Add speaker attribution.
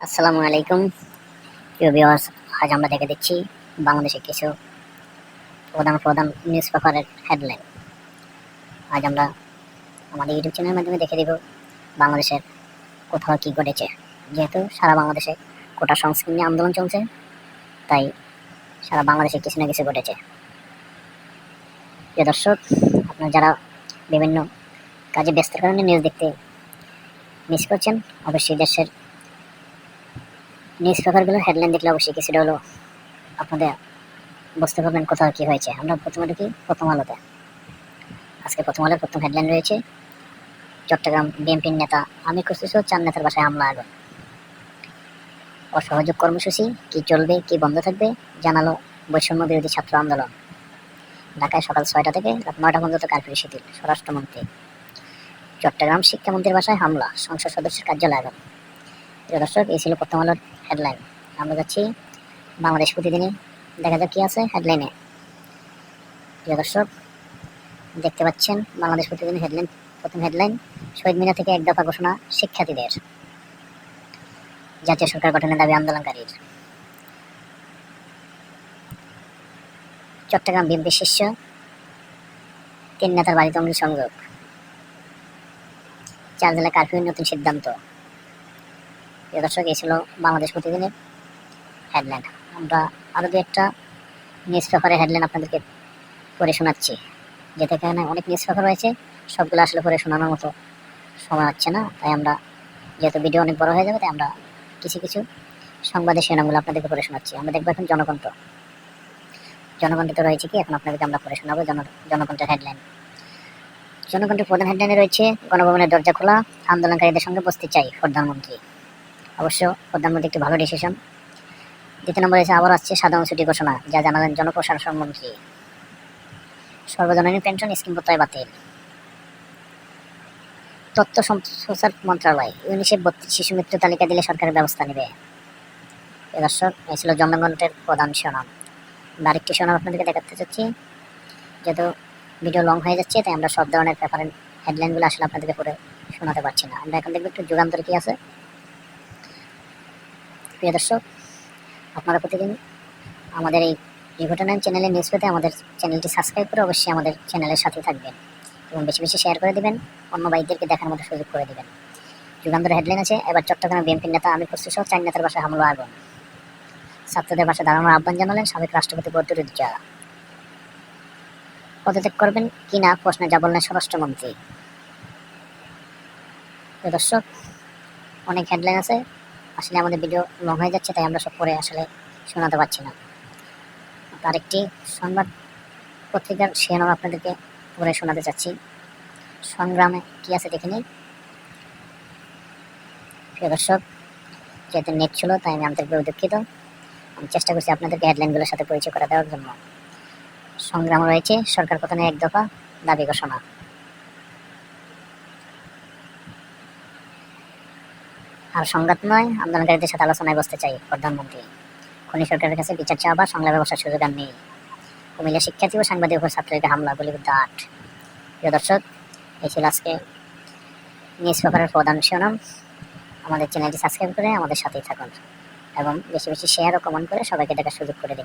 Speaker 1: আসসালামু আলাইকুম। প্রিয় ভিউয়ার্স আজ আমরা দেখে দিচ্ছি বাংলাদেশে কিছু প্রধান প্রধান নিউজ পেপারের হেডলাইন আজ আমরা আমাদের ইউটিউব চ্যানেলের মাধ্যমে দেখে দেব বাংলাদেশের কোথাও কী ঘটেছে। যেহেতু সারা বাংলাদেশে কোটা সংস্কৃতি নিয়ে আন্দোলন চলছে, তাই সারা বাংলাদেশে কিছু না কিছু ঘটেছে। প্রিয় দর্শক, আপনারা যারা বিভিন্ন কাজে ব্যস্ত কারণে নিউজ দেখতে মিস করছেন, অবশ্যই দেশের নিউজ পেপারগুলোর হেডলাইন দেখলে অবশ্যই কিছুটা হলো আপনাদের বুঝতে পারবেন কোথাও কী হয়েছে। আমরা প্রথমে ঢুকি প্রথম আলোতে। আজকে প্রথম আলোর প্রথম হেডলাইন রয়েছে, চট্টগ্রাম বিএনপির নেতা আমির খুসরু চার নেতার বাসায় হামলা আগুন অসহযোগ কর্মসূচি, কি চলবে, কি বন্ধ থাকবে, জানালো বৈষম্য বিরোধী ছাত্র আন্দোলন। ঢাকায় সকাল ছয়টা থেকে রাত নয়টা পর্যন্ত কার্ফিউ শিথিল, স্বরাষ্ট্রমন্ত্রী। চট্টগ্রাম শিক্ষামন্ত্রীর বাসায় হামলা, সংসদ সদস্যের কার্যালয় আগুন প্রিয় দর্শক, এই ছিল প্রথম আলোর হেডলাইন আমরা যাচ্ছি বাংলাদেশ প্রতিদিনে দেখা যাক কি আছে হেডলাইনে প্রিয় দর্শক, দেখতে পাচ্ছেন বাংলাদেশ প্রতিদিন হেডলাইন প্রথম হেডলাইন শহীদ মিনা থেকে এক দফা ঘোষণা শিক্ষার্থীদের। জাতীয় সরকার গঠনের দাবি আন্দোলনকারীর। চট্টগ্রাম বিএনপি শীর্ষ তিন নেতার বাড়িতে অগ্নি সংযোগ চার জেলা কারফিউর নতুন সিদ্ধান্ত। প্রিয় দর্শক এই ছিল বাংলাদেশ প্রতিদিনের হেডলাইন আমরা আরও দু একটা নিউজ পেপারের হেডলাইন আপনাদেরকে পড়ে শোনাচ্ছি। যেতে এখানে অনেক নিউজ পেপার রয়েছে, সবগুলো আসলে পড়ে শোনানোর মতো সময় হচ্ছে না। তাই আমরা, যেহেতু ভিডিও অনেক বড় হয়ে যাবে, তাই আমরা কিছু কিছু সংবাদের শিরোনামগুলো আপনাদেরকে পড়ে শোনাচ্ছি। আমরা দেখব এখন জনকণ্ঠ। জনকণ্ঠতে রয়েছে কি? এখন আপনাদেরকে আমরা পড়ে শোনাবো জন, জনকণ্ঠের হেডলাইন জনকণ্ঠের প্রধান হেডলাইনে রয়েছে, গণভবনের দরজা খোলা, আন্দোলনকারীদের সঙ্গে বসতে চাই প্রধানমন্ত্রী। অবশ্য প্রধানমন্ত্রী একটি ভালো ডিসিশন দ্বিতীয় নম্বরে এসে আবার আসছে সাধারণ ছুটি ঘোষণা, যা জানালেন জনপ্রশাসন মন্ত্রী সর্বজনীন পেনশন স্কিম প্রত্যয় বাতিল। তথ্য সম্প্রচার মন্ত্রণালয় ইউনিসেফ বত্রিশ শিশু মৃত্যু তালিকা দিলে সরকারের ব্যবস্থা নেবে। দর্শক এই ছিল জনগণের প্রধান শিরোনাম। আরেকটি শিরোনাম আপনাদেরকে দেখাতে চাচ্ছি। যেহেতু ভিডিও লং হয়ে যাচ্ছে, তাই আমরা সব ধরনের পেপারের হেডলাইনগুলো আসলে আপনাদেরকে পড়ে শোনাতে পারছি না। আমরা এখন দেখব একটু যুগান্তর কি আছে। প্রিয় দর্শক, আপনারা প্রতিদিন আমাদের এই রিঘটনায়ন চ্যানেলের নিউজ পেতে আমাদের চ্যানেলটি সাবস্ক্রাইব করে অবশ্যই আমাদের চ্যানেলের সাথে থাকবেন এবং বেশি বেশি শেয়ার করে দিবেন, অন্য বাইকদেরকে দেখার মতো সুযোগ করে দিবেন। যুগান্তর হেডলাইন আছে, এবার চট্টগ্রাম বিএনপির নেতা আমির খুসরু সহ চার নেতার বাসায় হামলা আগুন। ছাত্রদের বাসায় দাঁড়ানোর আহ্বান জানালেন সাবেক রাষ্ট্রপতি বদরুজ্জা পদত্যাগ করবেন কি না প্রশ্নে যা বললেন স্বরাষ্ট্রমন্ত্রী। দর্শক, অনেক হেডলাইন আছে আসলে আমাদের ভিডিও লং হয়ে যাচ্ছে, তাই আমরা সব পরে আসলে শোনাতে পারছি না। আরেকটি সংবাদ পত্রিকার শিরোনাম আপনাদেরকে পরে শোনাতে চাচ্ছি। সংগ্রামে কি আছে দেখে নিই প্রিয় দর্শক, যেহেতু নেট ছিল, তাই আমি আন্তরিকভাবে দুঃখিত। আমি চেষ্টা করছি আপনাদেরকে হেডলাইনগুলোর সাথে পরিচয় করে দেওয়ার জন্য। সংগ্রাম রয়েছে, সরকার পতনে এক দফা দাবি ঘোষণা। আর সংঘাত নয়, আন্দোলনকারীদের সাথে আলোচনায় বসতে চাই, প্রধানমন্ত্রী। খনি সরকারের কাছে বিচার চাওয়া বা সংলাপে বসার সুযোগ আর নেই। কুমিল্লা শিক্ষার্থী ও সাংবাদিক উপর ছাত্রীকে হামলা, গুলিবিদ্ধ আট। প্রিয় দর্শক, এই ছিল আজকে নিউজ পেপারের প্রধান শিরোনাম। আমাদের চ্যানেলটি সাবস্ক্রাইব করে আমাদের সাথেই থাকুন এবং বেশি বেশি শেয়ার ও কমেন্ট করে সবাইকে দেখার সুযোগ করে দিন।